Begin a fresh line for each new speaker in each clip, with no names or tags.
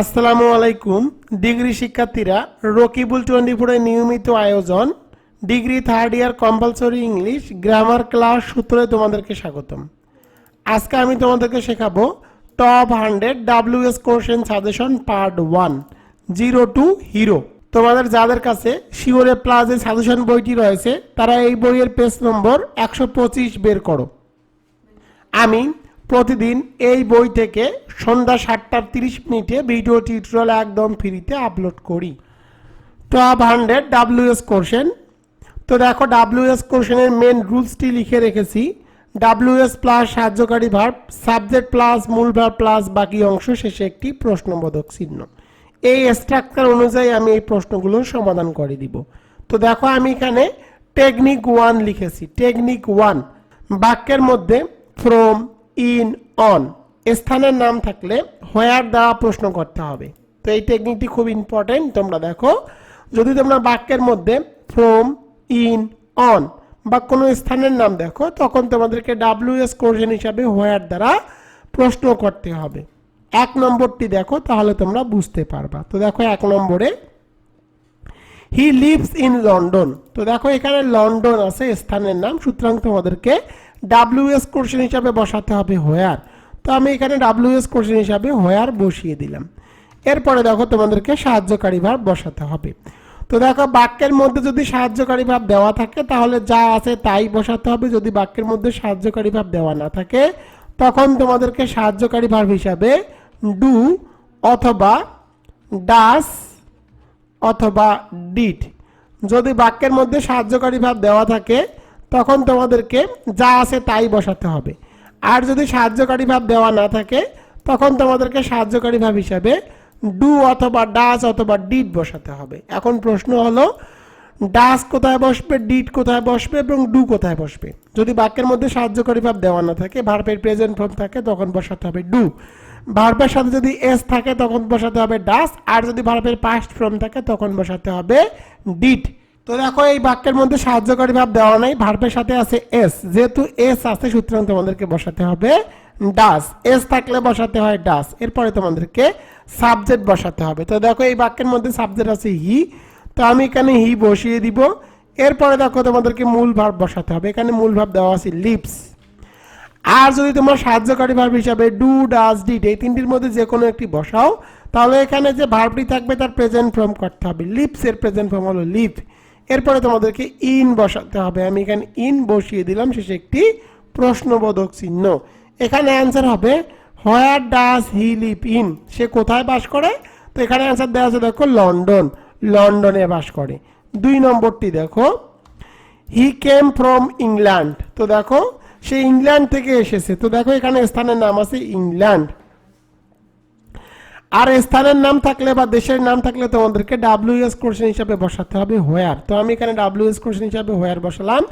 আসসালামু আলাইকুম। ডিগ্রি শিক্ষার্থীরা, রকিবুল টোয়েন্টি ফোরের নিয়মিত আয়োজন। Degree third year compulsory English grammar class সূত্রে তোমাদেরকে স্বাগতম। আজকে আমি তোমাদেরকে শেখাবো top hundred WS question suggestion part one, zero to hero. তোমাদের যাদের কাছে শিওরে প্লাজে সাজেশন বইটি রয়েছে, তারা এই বইয়ের পেজ নম্বর একশো পঁচিশ বের করো। আমি প্রতিদিন এই বই থেকে সন্ধ্যা সাতটার তিরিশ মিনিটে ভিডিও টিউটোরিয়াল একদম ফ্রিতে আপলোড করি। টপ হান্ড্রেড ডাব্লিউএস কোশ্চেন তো দেখো ডাব্লিউএস কোশ্চেনের মেন রুলসটি লিখে রেখেছি। ডাব্লিউএস প্লাস সাহায্যকারী ভার্ব সাবজেক্ট প্লাস মূল ভার্ব প্লাস বাকি অংশ শেষে একটি প্রশ্নবোধক চিহ্ন। এই স্ট্রাকচার অনুযায়ী আমি এই প্রশ্নগুলোর সমাধান করে দিব। তো দেখো আমি এখানে টেকনিক ওয়ান লিখেছি। টেকনিক ওয়ান বাক্যের মধ্যে ফ্রম ইন, অন। স্থানের নাম থাকলে হোয়ার দ্বারা প্রশ্ন করতে হবে। তো এই টেকনিকটি খুব ইম্পর্টেন্ট তোমরা দেখো, যদি তোমরা বাক্যের মধ্যে ফ্রম ইন অন বা কোনো স্থানের নাম দেখো, তখন তোমাদেরকে ডাব্লিউএস কোশ্চেন হিসাবে হোয়ার দ্বারা প্রশ্ন করতে হবে। এক নম্বরটি দেখো, তাহলে তোমরা বুঝতে পারবা। তো দেখো এক নম্বরে হি লিভস ইন লন্ডন তো দেখো এখানে লন্ডন আছে, স্থানের নাম। সুতরাং তোমাদেরকে ডাব্লিউএস কোশ্চেন হিসাবে বসাতে হবে হোয়ার তো আমি এখানে ডাব্লিউএস কোশ্চেন হিসাবে হোয়ার বসিয়ে দিলাম। এরপরে দেখো তোমাদেরকে সাহায্যকারী ভাব বসাতে হবে। তো দেখো বাক্যের মধ্যে যদি সাহায্যকারী ভাব দেওয়া থাকে, তাহলে যা আছে তাই বসাতে হবে। যদি বাক্যের মধ্যে সাহায্যকারী ভাব দেওয়া না থাকে, তখন তোমাদেরকে সাহায্যকারী ভাব হিসাবে ডু অথবা ডাস অথবা ডিট যদি বাক্যের মধ্যে সাহায্যকারী ভাব দেওয়া থাকে তখন তোমাদেরকে যা আছে তাই বসাতে হবে। আর যদি সাহায্যকারী ভাব দেওয়া না থাকে, তখন তোমাদেরকে সাহায্যকারী ভাব হিসাবে ডু অথবা ডাস অথবা ডিড বসাতে হবে। এখন প্রশ্ন হলো ডাস কোথায় বসবে ডিড কোথায় বসবে এবং ডু কোথায় বসবে? যদি বাক্যের মধ্যে সাহায্যকারী ভাব দেওয়া না থাকে ভার্বের প্রেজেন্ট ফর্ম থাকে, তখন বসাতে হবে ডু ভার্বের সাথে যদি এস থাকে, তখন বসাতে হবে ডাস আর যদি ভার্বের পাস্ট ফর্ম থাকে, তখন বসাতে হবে ডিড তো দেখো, এই বাক্যের মধ্যে সাহায্যকারী ভাব দেওয়া নাই। ভার্বের সাথে আছে এস। যেহেতু এস আছে, সুতরাং তোমাদেরকে বসাতে হবে ডাস। এস থাকলে বসাতে হয় ডাস। এরপরে তোমাদেরকে সাবজেক্ট বসাতে হবে। তো দেখো, এই বাক্যের মধ্যে সাবজেক্ট আছে হি। তো আমি এখানে হি বসিয়ে দিব। এরপরে দেখো, তোমাদেরকে মূল ভাব বসাতে হবে। এখানে মূল ভাব দেওয়া আছে লিপস। আর যদি তোমার সাহায্যকারী ভার্ব হিসাবে ডু ডাজ ডিড এই তিনটির মধ্যে যে কোনো একটি বসাও, তাহলে এখানে যে ভার্বটি থাকবে, তার প্রেজেন্ট ফর্ম করতে হবে। লিপস এর প্রেজেন্ট ফর্ম হলো লিভ এরপরে তোমাদেরকে ইন বসাতে হবে। আমি এখানে ইন বসিয়ে দিলাম, শেষে একটি প্রশ্নবোধক চিহ্ন। এখানে অ্যান্সার হবে where does he live in সে কোথায় বাস করে? তো এখানে অ্যান্সার দেওয়া আছে, দেখো, লন্ডন। লন্ডনে বাস করে। দুই নম্বরটি দেখো হি কেম ফ্রম ইংল্যান্ড তো দেখো, সে ইংল্যান্ড থেকে এসেছে। তো দেখো, এখানে স্থানের নাম আছে ইংল্যান্ড। আর স্থানের নাম থাকলে বা দেশের নাম থাকলে তোমাদেরকে ডাব্লিউএস কোশ্চেন হিসাবে বসাতে হবে হোয়ার তো আমি এখানে ডাব্লিউএস কোশ্চেন হিসাবে হোয়ার বসালাম।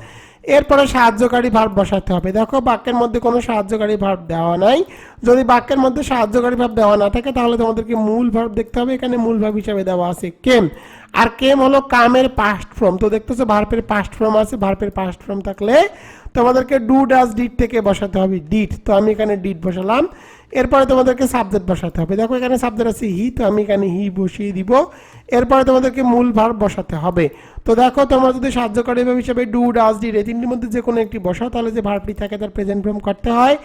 এরপরে সাহায্যকারী ভার্ব বসাতে হবে। দেখো, বাক্যের মধ্যে কোনো সাহায্যকারী ভার্ব দেওয়া নাই। যদি বাক্যের মধ্যে সাহায্যকারী ভার্ব দেওয়া না থাকে, তাহলে তোমাদেরকে মূল ভার্ব দেখতে হবে। এখানে মূল ভার্ব হিসাবে দেওয়া আছে কেম আর কেম হলো কামের পাস্ট ফর্ম তো দেখতেছো ভার্বের পাস্ট ফর্ম আছে। ভার্বের পাস্ট ফর্ম থাকলে তোমাদেরকে ডু ডাস ডিড থেকে বসাতে হবে। ডিড তো আমি এখানে ডিড বসালাম। এরপরে তোমাদেরকে সাবজেক্ট বসাতে হবে। দেখো এখানে সাবজেক্ট আছে হি তো আমি এখানে হি বসিয়ে দিব। এরপরে তোমাদেরকে মূল ভার্ব বসাতে হবে। তো দেখো তোমরা যদি সাহায্যকারী হিসেবে ডু ডাস ডিড এই তিনটির মধ্যে যে কোনো একটি বসাও, তাহলে যে ভার্বটি থাকে তার প্রেজেন্ট ফর্ম করতে হয়।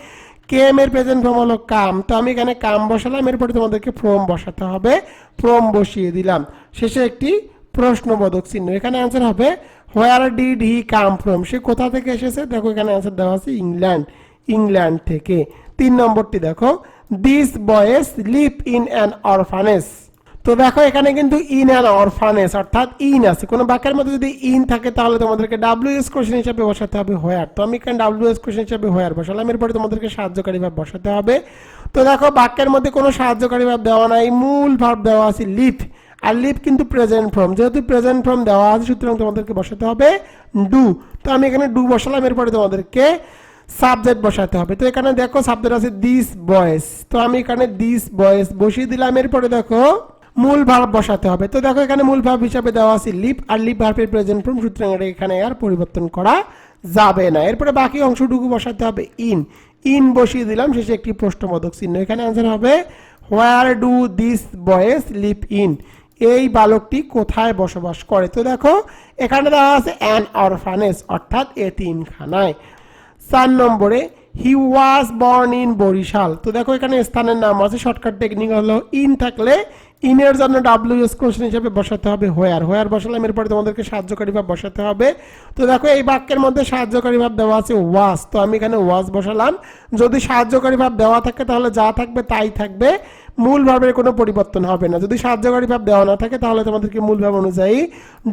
কেম এর প্রেজেন্ট ফর্ম হলো কাম তো আমি এখানে কাম বসালাম, এরপরে তোমাদেরকে ফ্রম বসাতে হবে। ফ্রম বসিয়ে দিলাম। শেষে একটি প্রশ্নবোধক চিহ্ন। এখানে অ্যান্সার হবে where did he come from সে কোথা থেকে এসেছে? দেখো এখানে অ্যান্সার দেওয়া আছে ইংল্যান্ড ইংল্যান্ড থেকে। তিন নম্বরটি দেখো। This boys live in an orphanage তো দেখো এখানে কিন্তু ইন অ্যান অরফানেস অর্থাৎ ইন আছে। কোনো বাক্যের মধ্যে যদি ইন থাকে তাহলে তোমাদেরকে ডাব্লিউ এস কোশ্চেন হিসাবে বসাতে হবে হোয়ার তো আমি এখানে ডাব্লিউএস কোশ্চেন হিসাবে হোয়ার বসালাম। এরপরে তোমাদেরকে সাহায্যকারী ভাব বসাতে হবে। তো দেখো বাক্যের মধ্যে কোনো সাহায্যকারী ভাব দেওয়া নাই। মূল ভাব দেওয়া আছে লিভ আর লিভ কিন্তু প্রেজেন্ট ফর্ম যেহেতু প্রেজেন্ট ফর্ম দেওয়া আছে, সুতরাং তোমাদেরকে বসাতে হবে ডু তো আমি এখানে ডু বসালাম, এরপরে তোমাদেরকে সাবজেক্ট বসাতে হবে। তো এখানে দেখো সাবজেক্ট আছে দিস বয়েস তো আমি এখানে দিস বয়েস বসিয়ে দিলাম, এরপরে দেখো মূল ভার্ব বসাতে হবে। তো দেখো এখানে মূল ভার্ব হিসাবে দেওয়া আছে লিপ আর লিপ ভার্বের প্রেজেন্ট ফর্ম সুতরাং এখানে আর পরিবর্তন করা যাবে না। এরপরে বাকি অংশটুকু বসাতে হবে ইন ইন বসিয়ে দিলাম, শেষে একটি প্রশ্নবোধক চিহ্ন। এখানে অ্যান্সার হবে where do this boys live in এই বালকটি কোথায় বসবাস করে? তো দেখো, এখানে দেওয়া আছে অ্যান অরফানেস অর্থাৎ এ এতিমখানায় চার নম্বরে he was born in Barisal. তো দেখো, এখানে স্থানের নাম আছে শর্টকাট টেকনিক হলো ইন থাকলে ইনের জন্য ডাব্লিউ এস কোশ্চেন হিসেবে বসাতে হবে হোয়ার হোয়ার বসালাম, এরপরে তোমাদেরকে সাহায্যকারী ভাব বসাতে হবে। তো দেখো, এই বাক্যের মধ্যে সাহায্যকারী ভাব দেওয়া আছে ওয়াজ তো আমি এখানে ওয়াজ বসালাম। যদি সাহায্যকারী ভাব দেওয়া থাকে, তাহলে যা থাকবে, তাই থাকবে। মূল কোনো পরিবর্তন হবে না। যদি সাহায্যকারী ভাব দেওয়া না থাকে, তাহলে তোমাদেরকে মূল ভাব অনুযায়ী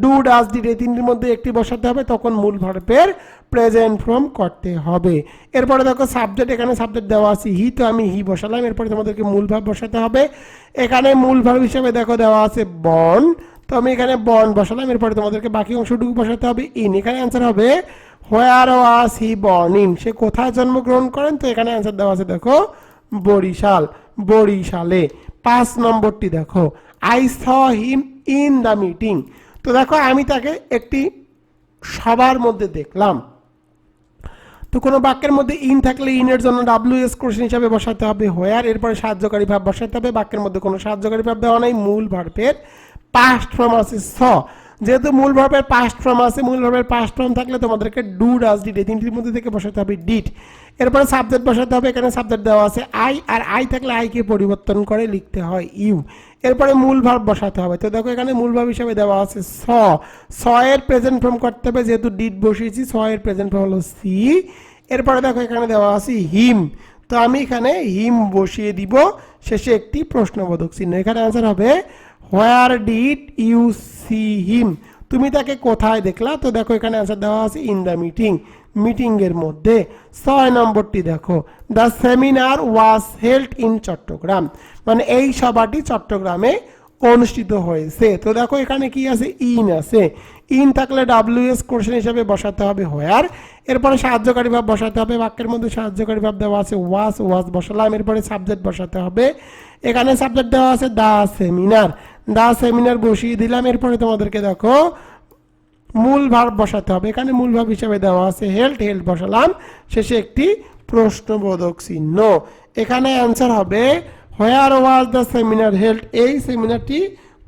ডু ডাস ডিড এই তিনটির মধ্যে একটি বসাতে হবে, তখন মূল ভার্বের প্রেজেন্ট ফর্ম করতে হবে। এরপরে দেখো সাবজেক্ট এখানে সাবজেক্ট দেওয়া আছে হি তো আমি হি বসালাম, এরপরে তোমাদেরকে মূল ভাব বসাতে হবে। এখানে মূল ভাব হিসেবে দেখো, দেওয়া আছে বন তো আমি এখানে বন বসালাম, এরপরে তোমাদেরকে বাকি অংশটুকু বসাতে হবে ইন এখানে অ্যান্সার হবে হোয়ার ওয়াস হি বর্ন ইন সে কোথায় জন্মগ্রহণ করেন? তো এখানে অ্যান্সার দেওয়া আছে, দেখো, বরিশাল। বরিশালে। পাঁচ নম্বরটি দেখো I saw him in the meeting তো দেখো, আমি তাকে একটি সবার মধ্যে দেখলাম। তো কোনো বাক্যের মধ্যে ইন থাকলে ইনের জন্য ডাব্লিউ এস কোশ্চেন হিসাবে বসাতে হবে। হোয়ার এরপরে সাহায্যকারী ভাব বসাতে হবে। বাক্যের মধ্যে কোনো সাহায্যকারী ভাব দেওয়া নাই। মূল ভার্বের পাস্ট ফর্ম আছে স যেহেতু মূল ভার্বের পাস্ট ফর্ম আছে, মূল ভাবের পাস্ট ফর্ম থাকলে তোমাদেরকে ডু ডাস ডিড এই তিনটির মধ্যে থেকে বসাতে হবে ডিড এরপরে সাবজেক্ট বসাতে হবে, এখানে সাবজেক্ট দেওয়া আছে আই আর আই থাকলে আইকে পরিবর্তন করে লিখতে হয় ইউ এরপরে মূল ভাব বসাতে হবে। তো দেখো এখানে মূল ভাব হিসাবে দেওয়া আছে স। স এর প্রেজেন্ট ফর্ম করতে হবে, যেহেতু ডিড বসিয়েছি, স এর প্রেজেন্ট ফর্ম হলো সি এরপরে দেখো এখানে দেওয়া আছে হিম তো আমি এখানে হিম বসিয়ে দিব, শেষে একটি প্রশ্নবোধক চিহ্ন। এখানে অ্যান্সার হবে where did you see him তুমি তাকে কোথায় দেখলা? তো দেখো, এখানে অ্যান্সার দেওয়া আছে ইন দ্য মিটিং মিটিং এর মধ্যে। ছয় নম্বরটি দেখো। The seminar was held in Chattogram মানে এই সভাটি চট্টগ্রামে অনুষ্ঠিত হয়েছে। তো দেখো, এখানে কি আছে? ইন আছে। ইন থাকলে ডাব্লিউ এস কোশ্চেন হিসাবে বসাতে হবে হোয়ার এরপরে সাহায্যকারী ভাব বসাতে হবে। বাক্যের মধ্যে সাহায্যকারী ভাব দেওয়া আছে ওয়াস ওয়াস বসালাম। এরপরে সাবজেক্ট বসাতে হবে। এখানে সাবজেক্ট দেওয়া আছে দা সেমিনার দা সেমিনার বসিয়ে দিলাম, এরপরে তোমাদেরকে দেখো, মূল ভাব বসাতে হবে। এখানে মূল ভাব হিসাবে দেওয়া আছে, হেল্ড হেল্ড বসালাম। শেষে একটি প্রশ্নবোধক চিহ্ন। এখানে অ্যান্সার হবে where was the seminar held এই সেমিনারটি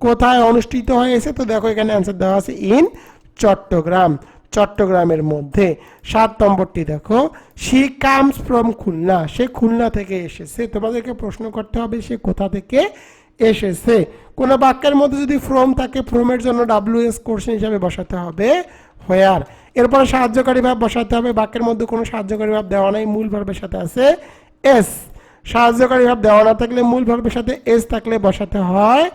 কোথায় অনুষ্ঠিত হয়েছে? তো দেখো, এখানে অ্যান্সার দেওয়া আছে ইন চট্টগ্রাম। চট্টগ্রামের মধ্যে। সাত নম্বরটি দেখো শি কামস ফ্রম খুলনা। সে খুলনা থেকে এসেছে। তোমাদেরকে প্রশ্ন করতে হবে, সে কোথা থেকে এসেছে। কোনো বাক্যের মধ্যে যদি ফ্রম থাকে ফ্রমের জন্য ডাব্লিউ এস কোর্সন হিসাবে বসাতে হবে। হোয়ার এরপরে সাহায্যকারী ভাব বসাতে হবে। বাক্যের মধ্যে কোনো সাহায্যকারী ভাব দেওয়া নাই, মূল ভার্বের সাথে আছে এস সাহায্যকারী ভাব দেওয়া না থাকলে মূল ভার্বের সাথে এস থাকলে বসাতে হয়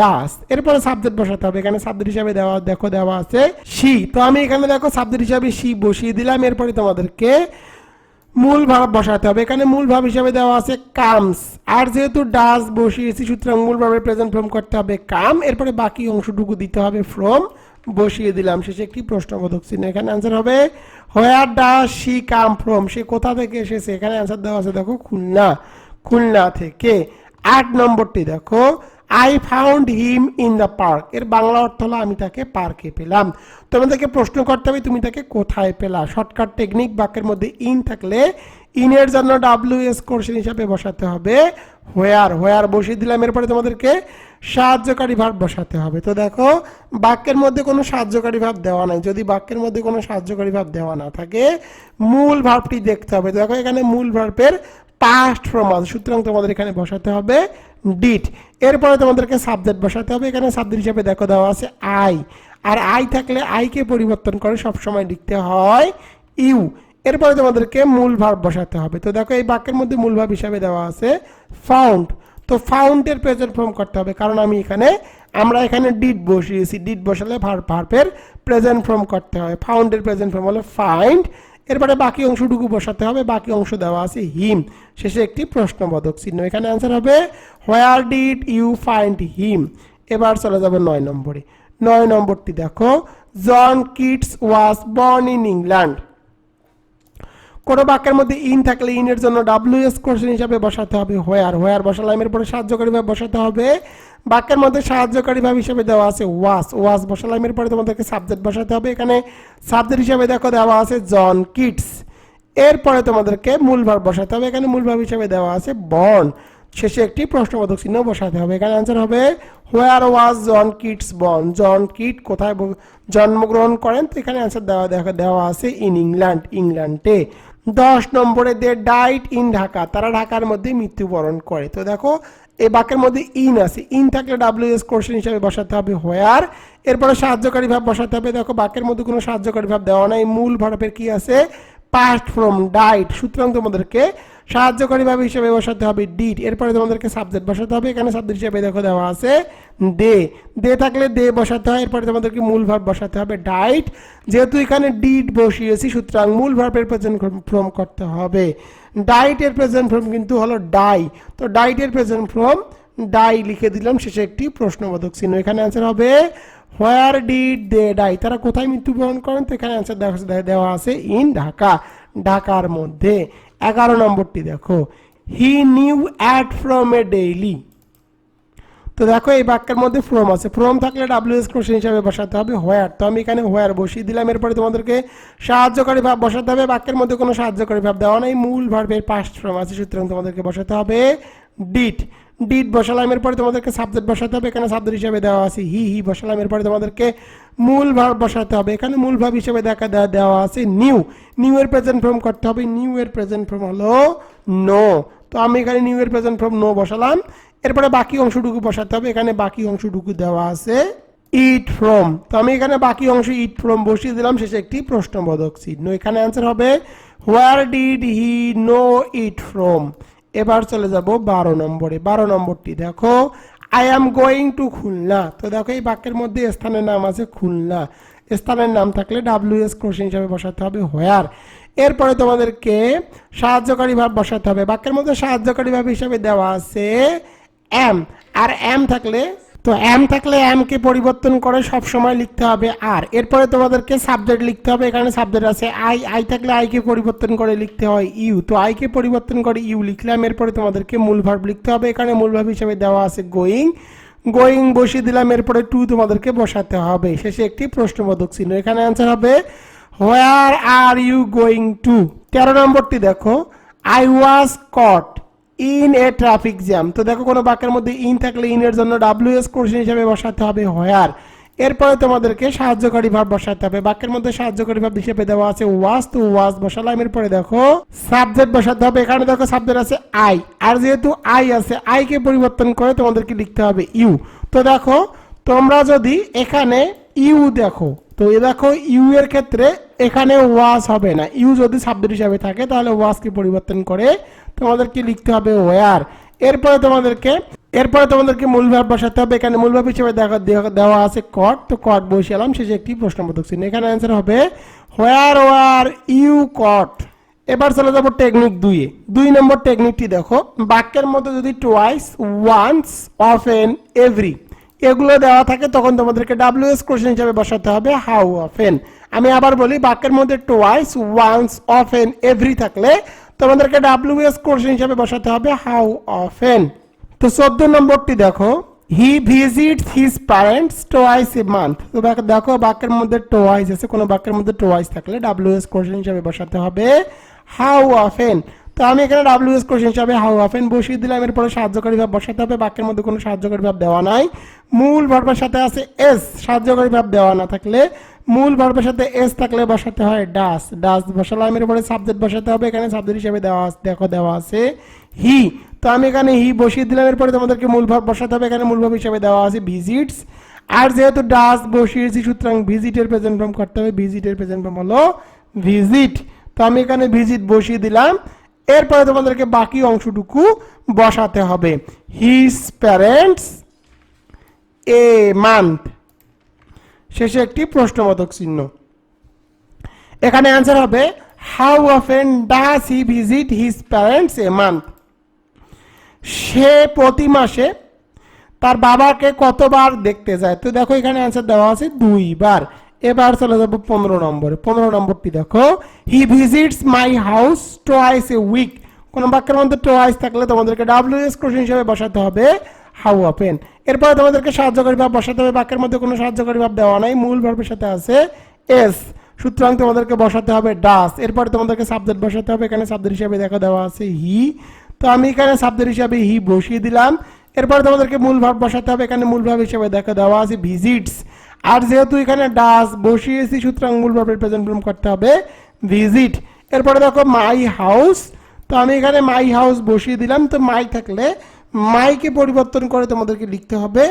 ডাস এরপরে সাবজেক্ট বসাতে হবে। এখানে সাবজেক্ট হিসাবে দেওয়া, দেখো দেওয়া আছে শি তো আমি এখানে দেখো সাবজেক্ট হিসাবে শি বসিয়ে দিলাম। এরপরে তোমাদেরকে মূল ভাব বসাতে হবে। এখানে মূল ভাব হিসাবে দেওয়া আছে কামস। আর যেহেতু ডাস বসিয়েছি, সুতরাং মূল ভাবের প্রেজেন্ট ফর্ম করতে হবে কাম। এরপরে বাকি অংশটুকু দিতে হবে ফ্রম বসিয়ে দিলাম। শেষে একটি প্রশ্নবোধক চিহ্ন। এখানে অ্যান্সার হবে where does she come from সে কোথা থেকে এসেছে? এখানে অ্যান্সার দেওয়া আছে, দেখো, খুলনা। খুলনা থেকে। আট নম্বরটি, দেখো I found him in the পার্কের বাংলা অর্থ হলো, আমি তাকে পার্কে পেলাম। তোমাদেরকে প্রশ্ন করতে হবে, তুমি তাকে কোথায় পেলা? শর্টকাট টেকনিক বাক্যের মধ্যে ইন থাকলে ইনের জন্য ডাব্লিউ এস কোর্সন হিসাবে বসাতে হবে হোয়ার হোয়ার বসিয়ে দিলাম, এরপরে তোমাদেরকে সাহায্যকারী ভাব বসাতে হবে। তো দেখো, বাক্যের মধ্যে কোনো সাহায্যকারী ভাব দেওয়া নাই। যদি বাক্যের মধ্যে কোনো সাহায্যকারী ভাব দেওয়া না থাকে, মূল ভাবটি দেখতে হবে। দেখো এখানে মূল ভার্বের পাস্ট ফ্রম আছে সুতরাং তোমাদের এখানে বসাতে হবে ডিট এরপরে তোমাদেরকে সাবজেক্ট বসাতে হবে। এখানে সাবজেক্ট হিসাবে দেখো দেওয়া আছে আই আর আই থাকলে আইকে পরিবর্তন করে সবসময় লিখতে হয় ইউ এরপরে তোমাদেরকে মূল ভার্ব বসাতে হবে। তো দেখো এই বাক্যের মধ্যে মূল ভাব হিসাবে দেওয়া আছে ফাউন্ড তো ফাউন্ডের প্রেজেন্ট ফর্ম করতে হবে। কারণ আমি এখানে, আমরা এখানে ডিড বসিয়েছি। ডিড বসালে ভার ভার্বের প্রেজেন্ট ফর্ম করতে হয়। ফাউন্ডের প্রেজেন্ট ফর্ম হলো ফাইন্ড এরপরে বাকি অংশটুকু বসাতে হবে, বাকি অংশ দেওয়া আছে হিম শেষে একটি প্রশ্নবোধক চিহ্ন। এখানে অ্যান্সার হবে where did you find him এবার চলে যাব নয় নম্বরে। নয় নম্বরটি দেখো John Keats was born in England কোনো বাক্যের মধ্যে ইন থাকলে ইনের জন্য ডাব্লিউ এস কোশ্চেন হিসাবে বসাতে হবে। হোয়ার হোয়ার বসালাম, এরপরে সাহায্যকারী ভাব বসাতে হবে বাক্যের মধ্যে সাহায্যকারী ভাব হিসাবে দেওয়া আছে ওয়াস। ওয়াস বসালাম এরপরে তোমাদেরকে সাবজেক্ট বসাতে হবে। এখানে সাবজেক্ট হিসাবে দেখো দেওয়া আছে জন কিটস এরপরে তোমাদেরকে মূল ভাব বসাতে হবে। এখানে মূল ভাব হিসাবে দেওয়া আছে বর্ন শেষে একটি প্রশ্নবোধক চিহ্ন বসাতে হবে। এখানে অ্যান্সার হবে where was John Keats born John Keat কোথায় জন্মগ্রহণ করেন? তো এখানে অ্যান্সার দেওয়া, দেখা, দেওয়া আছে ইন ইংল্যান্ড ইংল্যান্ডে দশ নম্বরে দে ডাইট ইন ঢাকা তারা ঢাকার মধ্যে মৃত্যুবরণ করে। তো দেখো এই বাক্যের মধ্যে ইন আছে। ইন থাকলে ডাব্লিউ এস কোশ্চেন হিসাবে বসাতে হবে হোয়ার এরপরে সাহায্যকারী ভাব বসাতে হবে। দেখো, বাক্যের মধ্যে কোনো সাহায্যকারী ভাব দেওয়া নাই। মূল ভারপের কি আছে? পাস্ট ফ্রম ডাইট সুতরাং তোমাদেরকে সাহায্যকারী ভাবে হিসেবে বসাতে হবে ডিট এরপরে তোমাদেরকে সাবজেক্ট বসাতে হবে। এখানে সাবজেক্ট হিসেবে দেখো দেওয়া আছে দে। দে থাকলে দে বসাতে হয়। এরপরে তোমাদেরকে মূল ভাব বসাতে হবে ডাইট যেহেতু এখানে ডিট বসিয়েছি, সুতরাং মূল ভার্বের প্রেজেন্ট ফ্রম করতে হবে। ডাইটের প্রেজেন্ট ফর্ম কিন্তু হলো ডাই তো ডাইটের প্রেজেন্ট ফর্ম ডাই লিখে দিলাম, শেষে একটি প্রশ্নবোধক চিহ্ন। এখানে অ্যান্সার হবে হোয়ার ডিড দে ডাই তারা কোথায় মৃত্যুবরণ করেন? তো এখানে অ্যান্সার দেওয়া আছে ইন ঢাকা, ঢাকার মধ্যে। এগারো নম্বরটি দেখো he knew it from a daily তো দেখো এই বাক্যের মধ্যে ফ্রম আছে। ফ্রম থাকলে ডাব্লিউ এস কোশ্চেন হিসাবে বসাতে হবে হোয়ার তো আমি এখানে হোয়ার বসিয়ে দিলাম, এরপরে তোমাদেরকে সাহায্যকারী ভাব বসাতে হবে। বাক্যের মধ্যে কোনো সাহায্যকারী ভাব দেওয়া নেই, মূল ভার্বের পাস্ট ফ্রম আছে, সুতরাং তোমাদেরকে বসাতে হবে ডিট ডিট বসালাম, এরপরে তোমাদেরকে সাবজেক্ট বসাতে হবে, এখানে সাবজেক্ট হিসেবে দেওয়া আছে হি হি বসালাম, এরপরে তোমাদেরকে মূল ভার্ব বসাতে হবে। এখানে মূল ভাব হিসেবে দেখা দেওয়া দেওয়া আছে নিউ নিউ এর প্রেজেন্ট ফর্ম করতে হবে। নিউ এর প্রেজেন্ট ফর্ম হলো নো তো আমি এখানে নিউ এর প্রেজেন্ট ফর্ম নো বসালাম। এরপরে বাকি অংশটুকু বসাতে হবে। এখানে বাকি অংশটুকু দেওয়া আছে। ইট ফ্রম তো আমি এখানে বাকি অংশ ইট ফ্রম বসিয়ে দিলাম। শেষে একটি প্রশ্নবোধক চিহ্ন। এখানে অ্যান্সার হবে where did he know it from এবার চলে যাব বারো নম্বরে। বারো নম্বরটি দেখো I am going to Khulna. তো দেখো এই বাক্যের মধ্যে স্থানের নাম আছে খুলনা। স্থানের নাম থাকলে ডাব্লিউ এস কোশ্চেন হিসাবে বসাতে হবে হোয়ার এরপরে তোমাদেরকে সাহায্যকারী ভাব বসাতে হবে। বাক্যের মধ্যে সাহায্যকারী ভাব হিসাবে দেওয়া আছে এম আর এম থাকলে? তো এম থাকলে এম কে পরিবর্তন করে সব সময় লিখতে হবে আর এরপরে তোমাদেরকে সাবজেক্ট লিখতে হবে, এখানে সাবজেক্ট আছে আই আই থাকলে আই কে পরিবর্তন করে লিখতে হয় ইউ তো আই কে পরিবর্তন করে ইউ লিখলাম, এরপরে তোমাদেরকে মূল ভার্ব লিখতে হবে, এখানে মূল ভার্ব হিসেবে দেওয়া আছে গোয়িং গোয়িং বসিয়ে দিলাম, এরপরে টু তোমাদেরকে বসাতে হবে। শেষে একটি প্রশ্নবোধক চিহ্ন, এখানে অ্যান্সার হবে where are you going to তেরো নম্বরটি দেখো I was caught in a traffic jam তো দেখো, কোনো বাক্যের মধ্যে ইন থাকলে ইনের জন্য ডাব্লিউ এস কোশ্চেন হিসাবে বসাতে হবে। হোয়ার এরপরে তোমাদেরকে সাহায্যকারী ভাব বসাতে হবে। বাক্যের মধ্যে সাহায্যকারী ভাব হিসেবে দেওয়া আছে ওয়াজ তো ওয়াজ বসালাম। এরপরে দেখো সাবজেক্ট বসাতে হবে। এখানে দেখো সাবজেক্ট আছে আই আর যেহেতু আই আছে আই কে পরিবর্তন করে তোমাদেরকে লিখতে হবে ইউ তো দেখো, তোমরা যদি এখানে ইউ দেখো, তো এ দেখো ইউ এর ক্ষেত্রে এখানে ওয়াজ হবে না। ইউ যদি সাবজেক্ট হিসাবে থাকে, তাহলে ওয়াজকে পরিবর্তন করে তোমাদেরকে লিখতে হবে ওয়ার এরপরে তোমাদেরকে এরপরে তোমাদেরকে মূল ভাব বসাতে হবে। এখানে মূল ভাব হিসেবে দেখা দেওয়া- আছে কট তো কট বসিয়ালাম শেষে একটি প্রশ্নবোধক চিহ্ন। এখানে অ্যান্সার হবে হোয়ার ওয়ার ইউ কট এবার চলে যাব টেকনিক দুইয়ে। দুই নম্বর টেকনিকটি দেখো। বাক্যের মধ্যে যদি টোয়াইস ওয়ান্স অফেন এভরি এগুলো দেওয়া থাকে, তখন তোমাদেরকে ডাব্লিউ এস কোশ্চেন হিসাবে বসাতে হবে হাউ অফেন আমি আবার বলি, বাক্যের মধ্যে টোয়াইস ওয়ান্স অফেন এভরি থাকলে তোমাদেরকে ডাব্লিউ এস কোশ্চেন হিসেবে বসাতে হবে হাউ অফেন তো চোদ্দ নম্বরটি দেখো he visit his parents twice a month তো দেখ- দেখো, বাক্যের মধ্যে টোয়াইস আছে, কোনো বাক্যের মধ্যে টোয়াইস থাকলে ডাব্লিউ এস কোশ্চেন হিসেবে বসাতে হবে হাউ অফেন তো আমি এখানে ডাব্লিউ এস কোশ্চেন হিসাবে হাউ অফেন বসিয়ে দিলাম, এরপরে সাহায্যকারী ভাব বসাতে হবে, বাক্যের মধ্যে কোনো সাহায্যকারী ভাব দেওয়া নাই। মূল ভার্বের সাথে আছে এস সাহায্যকারী ভাব দেওয়া না থাকলে। মূল ভার্বের সাথে এস থাকলে বসাতে হয় ডাস ডাস বসালাম, এরপরে সাবজেক্ট বসাতে হবে, এখানে সাবজেক্ট হিসাবে দেওয়া দেখো দেওয়া আছে হি তো আমি এখানে হি বসিয়ে দিলাম, এরপরে তোমাদেরকে মূল ভাব বসাতে হবে, এখানে মূল ভাব হিসাবে দেওয়া আছে ভিজিটস আর যেহেতু ডাস বসিয়েছি, সুতরাং ভিজিটের প্রেজেন্ট ফর্ম করতে হবে ভিজিটের প্রেজেন্ট ফর্ম হলো ভিজিট তো আমি এখানে ভিজিট বসিয়ে দিলাম এরপরে তোমাদেরকে বাকি অংশটুকু বসাতে হবে। হিজ প্যারেন্টস এ মান্থ শেষে একটি প্রশ্নবোধক চিহ্ন। এখানে অ্যান্সার হবে how often does he visit his parents a month সে প্রতি মাসে তার বাবাকে কতবার দেখতে যায়? তো দেখো এখানে অ্যান্সার দেওয়া আছে দুইবার। এবার চলে যাব পনেরো নম্বরে। পনেরো নম্বরটি দেখো। He visits my house twice a week কোন বাক্যের মধ্যে টোয়াইস থাকলে তোমাদেরকে ডাব্লিউ এস কোশ্চেন হিসেবে বসাতে হবে। হাউ ওপেন এরপরে তোমাদেরকে সাহায্যকারী ভাব বসাতে হবে। বাক্যের মধ্যে কোনো সাহায্যকারী ভাব দেওয়া নাই। মূল ভার্বের সাথে আছে এস সুতরাং তোমাদেরকে বসাতে হবে ডাস এরপরে তোমাদেরকে সাবজেক্ট বসাতে হবে। এখানে সাবজেক্ট হিসাবে দেখা দেওয়া আছে হি তো আমি এখানে সাবজেক্ট হিসাবে হি বসিয়ে দিলাম। এরপরে তোমাদেরকে মূল ভাব বসাতে হবে। এখানে মূল ভাব হিসাবে দেখা দেওয়া আছে ভিজিটস আর যেহেতু এখানে ডাস বসিয়েছি, সুতরাং মূল ভাবের প্রেজেন্ট ফর্ম করতে হবে ভিজিট এরপরে দেখো মাই হাউস তো আমি এখানে মাই হাউস বসিয়ে দিলাম। তো মাই থাকলে মাইকে পরিবর্তন করে তোমাদেরকে লিখতে হবে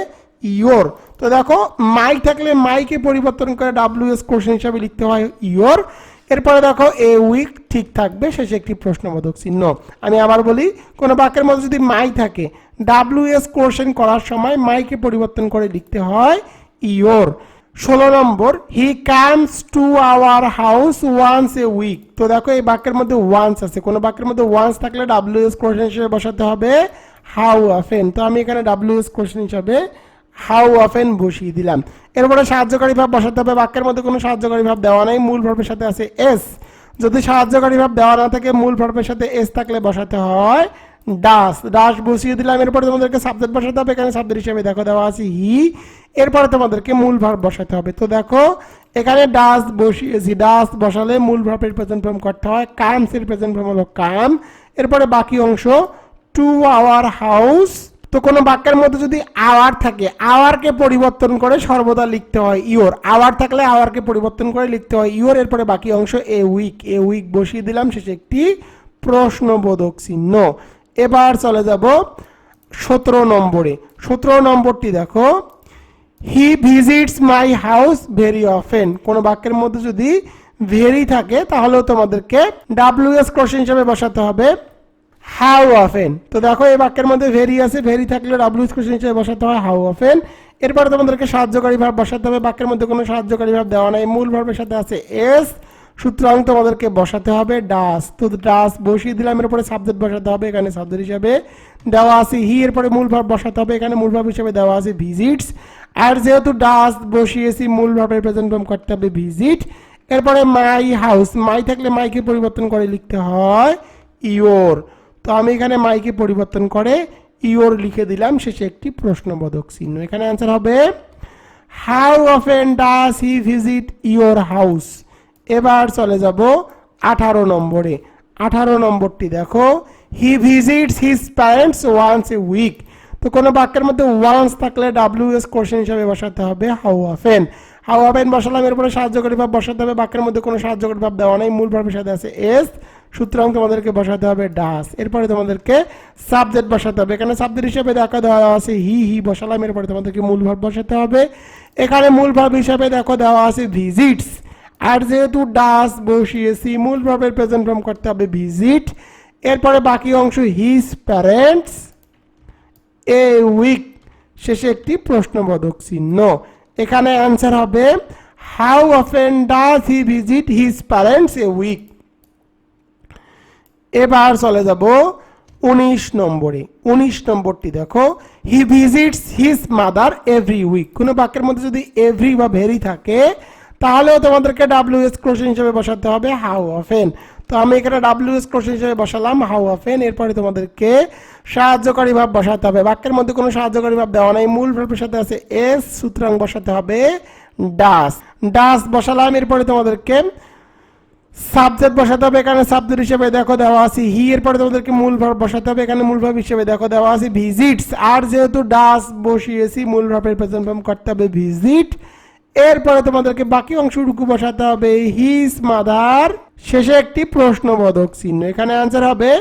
ইয়োর তো দেখো মাই থাকলে মাইকে পরিবর্তন করে ডাব্লিউ এস কোশ্চেন হিসাবে লিখতে হয় ইয়োর এরপরে দেখো এ উইক ঠিক থাকবে, শেষে একটি প্রশ্নবোধক চিহ্ন। আমি আবার বলি, কোনো বাক্যের মধ্যে যদি মাই থাকে ডাব্লিউ এস কোশ্চেন করার সময় মাইকে পরিবর্তন করে লিখতে হয় ইয়োর ষোলো নম্বর he comes to our house once a week তো দেখো এই বাক্যের মধ্যে ওয়ান্স আছে। কোনো বাক্যের মধ্যে ওয়ান্স থাকলে ডাব্লিউ এস কোশ্চেন হিসেবে বসাতে হবে হাউ অফেন তো আমি এখানে ডাব্লিউ এস কোশ্চেন হিসাবে হাউ অফেন বসিয়ে দিলাম। এরপরে সাহায্যকারী ভাব বসাতে হবে। বাক্যের মধ্যে কোনো সাহায্যকারী ভাব দেওয়া নাই, মূল ভার্বের সাথে আছে এস যদি সাহায্যকারী ভাব দেওয়া না থাকে, মূল ভার্বের সাথে এস থাকলে বসাতে হয় ডাস ডাস বসিয়ে দিলাম। এরপরে তোমাদেরকে সাবজেক্ট বসাতে হবে। এখানে সাবজেক্ট হিসেবে দেখো দেওয়া আছে হি এরপরে তোমাদেরকে মূল ভার্ব বসাতে হবে। তো দেখো, এখানে ডাস বসিয়েছি। ডাস বসালে মূল ভার্বের প্রেজেন্ট ফর্ম করতে হয়। কামস এর প্রেজেন্ট ফর্ম হলো কাম এরপরে বাকি অংশ টু আওয়ার হাউস তো কোনো বাক্যের মধ্যে যদি আওয়ার থাকে আওয়ারকে পরিবর্তন করে সর্বদা লিখতে হয় ইওর আওয়ার থাকলে আওয়ারকে পরিবর্তন করে লিখতে হয় ইওর এরপরে বাকি অংশ এ উইক এ উইক বসিয়ে দিলাম। শেষে একটি প্রশ্নবোধক চিহ্ন। এবার চলে যাব সতেরো নম্বরে। সতেরো নম্বরটি দেখো। He visits my house very often কোনো বাক্যের মধ্যে যদি ভেরি থাকে, তাহলেও তোমাদেরকে ডাব্লিউ এস কোশ্চেন হিসেবে বসাতে হবে। হাউ অফেন তো দেখো, এই বাক্যের মধ্যে ভেরি আছে ভেরি থাকলে ডাব্লিউ এস কোশ্চেন হিসেবে বসাতে হয় হাউ অফেন এরপরে তোমাদেরকে সাহায্যকারী ভাব বসাতে হবে। বাক্যের মধ্যে কোনো সাহায্যকারী ভাব দেওয়া নাই। মূল ভাবের সাথে আছে এস সুতরাং তোমাদেরকে বসাতে হবে ডাস। তো ডাস বসিয়ে দিলাম, এরপরে সাবজেক্ট বসাতে হবে এখানে সাবজেক্ট হিসাবে। দেওয়া আছে হি এরপরে মূল ভাব বসাতে হবে এখানে মূল ভাব হিসেবে দেওয়া আছে ভিজিটস আর যেহেতু ডাস বসিয়েছি, মূল ভাবের প্রেজেন্ট ফর্ম করতে হবে ভিজিট এরপরে মাই হাউস মাই থাকলে মাইকে পরিবর্তন করে লিখতে হয় ইওর তো আমি এখানে মাইকে পরিবর্তন করে ইওর লিখে দিলাম, শেষে একটি প্রশ্নবোধক চিহ্ন। এখানে অ্যান্সার হবে how often does he visit your house এবার চলে যাব আঠারো নম্বরে। আঠারো নম্বরটি দেখো he visits his parents once a week তো কোনো বাক্যের মধ্যে ওয়ান্স থাকলে ডাব্লিউ এস কোশ্চেন হিসাবে বসাতে হবে হাউ অফেন হাউ অফেন বসালাম, এরপরে সাহায্যকারী ভাব বসাতে হবে, বাক্যের মধ্যে কোনো সাহায্যকারী ভাব দেওয়া নেই, মূল ভাবের সাথে আছে এস সুতরাং তোমাদেরকে বসাতে হবে ডাস এরপরে তোমাদেরকে সাবজেক্ট বসাতে হবে, এখানে সাবজেক্ট হিসেবে দেখা দেওয়া আছে হি হি বসালাম, এরপরে তোমাদেরকে মূল ভাব বসাতে হবে, এখানে মূল ভাব হিসাবে দেখো দেওয়া আছে ভিজিটস আর যেহেতু ডাস বসিয়েছি, মূল ভাবের প্রেজেন্ট ফর্ম করতে হবে ভিজিট এরপরে বাকি অংশ হিজ প্যারেন্টস এ উইক শেষে একটি প্রশ্নবোধক চিহ্ন। এখানে অ্যান্সার হবে how often does he visit his parents a week এবার চলে যাব উনিশ নম্বরে। উনিশ নম্বরটি দেখো he visits his mother every week কোনো বাক্যের মধ্যে যদি এভরি বা ভেরি থাকে তাহলেও তোমাদেরকে ডাব্লিউ এস কোশ্চেন হিসেবে বসাতে হবে হাউ অফেন তো আমি এখানে ডাব্লিউ এস কোশ্চেন হিসেবে বসালাম হাউ অফেন এরপরে তোমাদেরকে সাহায্যকারী ভাব বসাতে হবে। বাক্যের মধ্যে কোনো সাহায্যকারী ভাব দেওয়া নাই, মূল ভাবের সাথে আছে এস সুতরাং বসাতে হবে ডাস ডাস বসালাম, এরপরে তোমাদেরকে সাবজেক্ট বসাতে হবে, এখানে সাবজেক্ট হিসেবে দেখো দেওয়া আছে হি এরপরে তোমাদেরকে মূল ভাব বসাতে হবে, এখানে মূল ভাব হিসেবে দেখো দেওয়া আছে ভিজিটস আর যেহেতু ডাস বসিয়েছি, মূল ভাবের প্রেজেন্ট ফর্ম করতে হবে ভিজিট এরপরে তোমাদেরকে বাকি অংশ অংশটুকু বসাতে হবে। হিজ মাদার শেষে একটি প্রশ্নবোধক চিহ্ন। এখানে আনসার হবে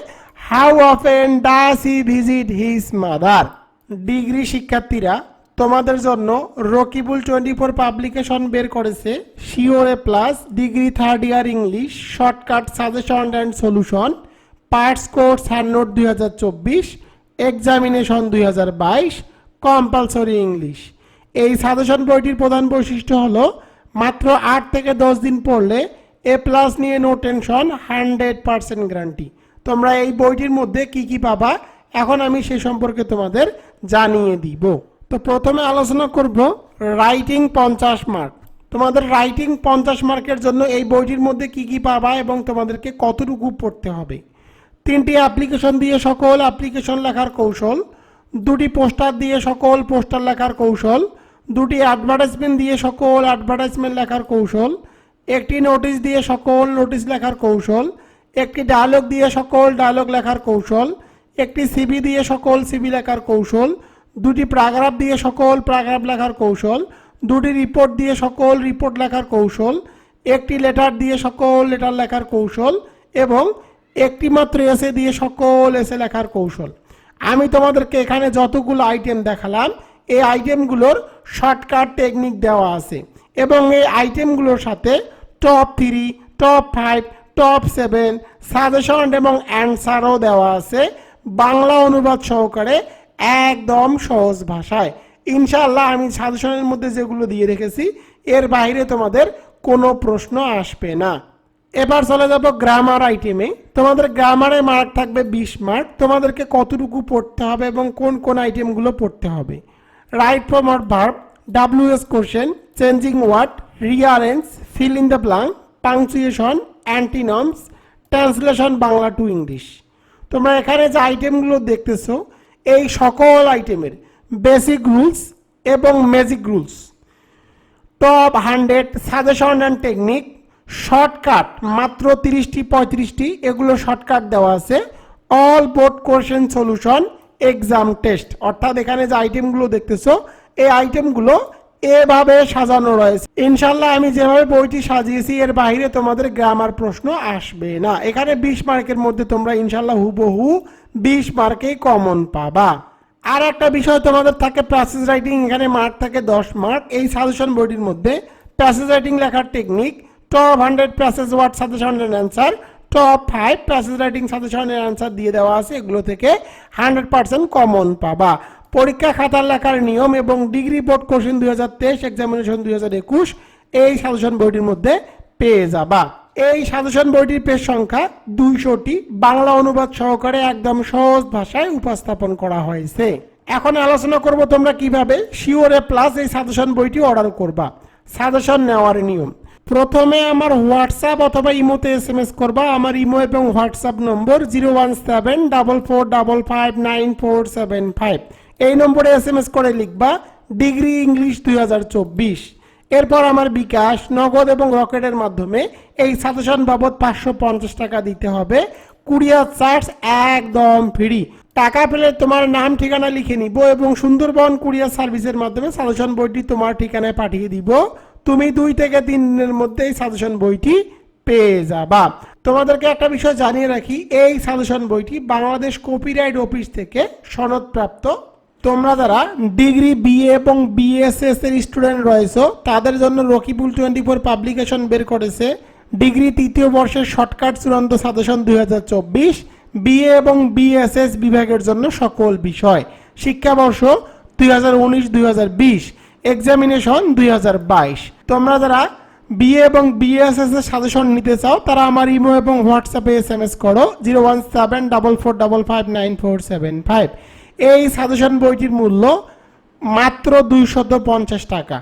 how often does he visit his mother degree শিক্ষার্থীরা, তোমাদের জন্য রকিবুল টোয়েন্টি ফোর পাবলিকেশন বের করেছে। শিওরে plus degree third year English shortcut suggestion and solution parts course hand note দুই হাজার চব্বিশ এক্সামিনেশন দুই হাজার বাইশ কম্পালসরি ইংলিশ এই সাজেশন বইটির প্রধান বৈশিষ্ট্য হলো, মাত্র আট থেকে দশ দিন পড়লে এ প্লাস নিয়ে no tension, hundred percent guarantee. তোমরা এই বইটির মধ্যে কি কি পাবা? এখন আমি সে সম্পর্কে তোমাদের জানিয়ে দিব। তো প্রথমে আলোচনা করব রাইটিং পঞ্চাশ মার্ক। তোমাদের রাইটিং পঞ্চাশ মার্কের জন্য এই বইটির মধ্যে কি কি পাবা এবং তোমাদেরকে কতটুকু পড়তে হবে? তিনটি অ্যাপ্লিকেশন দিয়ে সকল অ্যাপ্লিকেশন লেখার কৌশল। দুটি পোস্টার দিয়ে সকল পোস্টার লেখার কৌশল। দুটি অ্যাডভার্টাইজমেন্ট দিয়ে সকল অ্যাডভার্টাইজমেন্ট লেখার কৌশল, একটি নোটিশ দিয়ে সকল নোটিশ লেখার কৌশল, একটি ডায়লগ দিয়ে সকল ডায়লগ লেখার কৌশল, একটি সিবি দিয়ে সকল সিবি লেখার কৌশল, দুটি প্যারাগ্রাফ দিয়ে সকল প্যারাগ্রাফ লেখার কৌশল, দুটি রিপোর্ট দিয়ে সকল রিপোর্ট লেখার কৌশল, একটি লেটার দিয়ে সকল লেটার লেখার কৌশল এবং একটি মাত্র এসে দিয়ে সকল এসে লেখার কৌশল। আমি তোমাদেরকে এখানে যতগুলো আইটেম দেখালাম এই আইটেমগুলোর শর্টকাট টেকনিক দেওয়া আছে এবং এই আইটেমগুলোর সাথে top three top five top seven suggestion এবং অ্যান্সারও দেওয়া আছে বাংলা অনুবাদ সহকারে একদম সহজ ভাষায়। ইনশাআল্লাহ আমি সাজেশনের মধ্যে যেগুলো দিয়ে রেখেছি, এর বাইরে তোমাদের কোনো প্রশ্ন আসবে না। এবার চলে যাব গ্রামার আইটেমে তোমাদের গ্রামারে মার্ক থাকবে বিশ মার্ক তোমাদেরকে কতটুকু পড়তে হবে এবং কোন কোন আইটেমগুলো পড়তে হবে। Form R verb W S question changing word rearrange fill in the blank punctuation antonyms translation Bangla to English তোমরা এখানে যে আইটেমগুলো দেখতেছো, এই সকল আইটেমের বেসিক রুলস এবং magic rules top hundred suggestion and technique shortcut মাত্র তিরিশটি, পঁয়ত্রিশটি, এগুলো শর্টকাট দেওয়া আছে। All board question solution exam test অর্থাৎ এখানে যে আইটেমগুলো দেখতেছো, এই আইটেমগুলো এভাবে সাজানো রয়েছে। ইনশাল্লাহ আমি যেভাবে বইটি সাজিয়েছি, এর বাইরে তোমাদের গ্রামার প্রশ্ন আসবে না। এখানে বিশ মার্কের মধ্যে তোমরা ইনশাল্লাহ হুবহু বিশ মার্কেই কমন পাবা। আর একটা বিষয় তোমাদের থাকে প্যাসেজ রাইটিং এখানে মার্ক থাকে দশ মার্ক। এই সাজেশন বইটির মধ্যে প্যাসেজ রাইটিং লেখার technique top hundred passage word suggestion answer top five passage writing সাজেশনের অ্যান্সার দিয়ে দেওয়া আছে, এগুলো থেকে হান্ড্রেড পার্সেন্ট কমন পাবা। পরীক্ষা খাতার লেখার নিয়ম এবং ডিগ্রি বোর্ড কোশ্চেন দুই হাজার তেইশ এক্সামিনেশন দুই হাজার একুশ, এই সাজেশন বইটির মধ্যে পেয়ে যাবা। এই সাজেশন বইটির পেজ সংখ্যা দুইশোটি, বাংলা অনুবাদ সহকারে একদম সহজ ভাষায় উপস্থাপন করা হয়েছে। এখন আলোচনা করব তোমরা কীভাবে শিওরে প্লাস এই সাজেশন বইটি অর্ডার করবা। সাজেশন নেওয়ার নিয়ম। প্রথমে আমার হোয়াটসঅ্যাপ অথবা ইমোতে এস এম এস করবা। আমার ইমো এবং WhatsApp number zero one seven double four double five nine four seven five. এই নম্বরে এস এম এস করে লিখবা, ডিগ্রি ইংলিশ দুই হাজার চব্বিশ। এরপর আমার বিকাশ, নগদ এবং রকেটের মাধ্যমে এই সাজেশন বাবদ পাঁচশো পঞ্চাশ টাকা দিতে হবে। কুরিয়ার চার্জ একদম ফ্রি। টাকা পেলে তোমার নাম, ঠিকানা লিখে নিব এবং সুন্দরবন কুরিয়ার সার্ভিসের মাধ্যমে সাজেশন বইটি তোমার ঠিকানায় পাঠিয়ে দিব। তুমি দুই থেকে তিন দিনের মধ্যে এই সাজেশন বইটি পেয়ে যাবা। তোমাদেরকে একটা বিষয় জানিয়ে রাখি, এই সাজেশন বইটি বাংলাদেশ কপিরাইট অফিস থেকে সনদপ্রাপ্ত। তোমরা যারা ডিগ্রি, বিএ এবং বিএসএস এর স্টুডেন্ট রয়েছো, তাদের জন্য রকিবুল টোয়েন্টি ফোর পাবলিকেশন বের করেছে। ডিগ্রি তৃতীয় বর্ষের শর্টকাট চূড়ান্ত সাজেশন দুই হাজার চব্বিশ। বিএ এবং বিএসএস বিভাগের জন্য সকল বিষয়। শিক্ষাবর্ষ দুই হাজার উনিশ, দুই হাজার বিশ। এক্সামিনেশন দুই হাজার বাইশ। তোমরা যারা বিএ এবং বিএসএস এর সাজেশন নিতে চাও, তারা আমার ইমো এবং হোয়াটসঅ্যাপে এস এম এস করো, zero one seven double four double five nine four seven five. এই সাজেশন বইটির মূল্য মাত্র দুইশত পঞ্চাশ টাকা।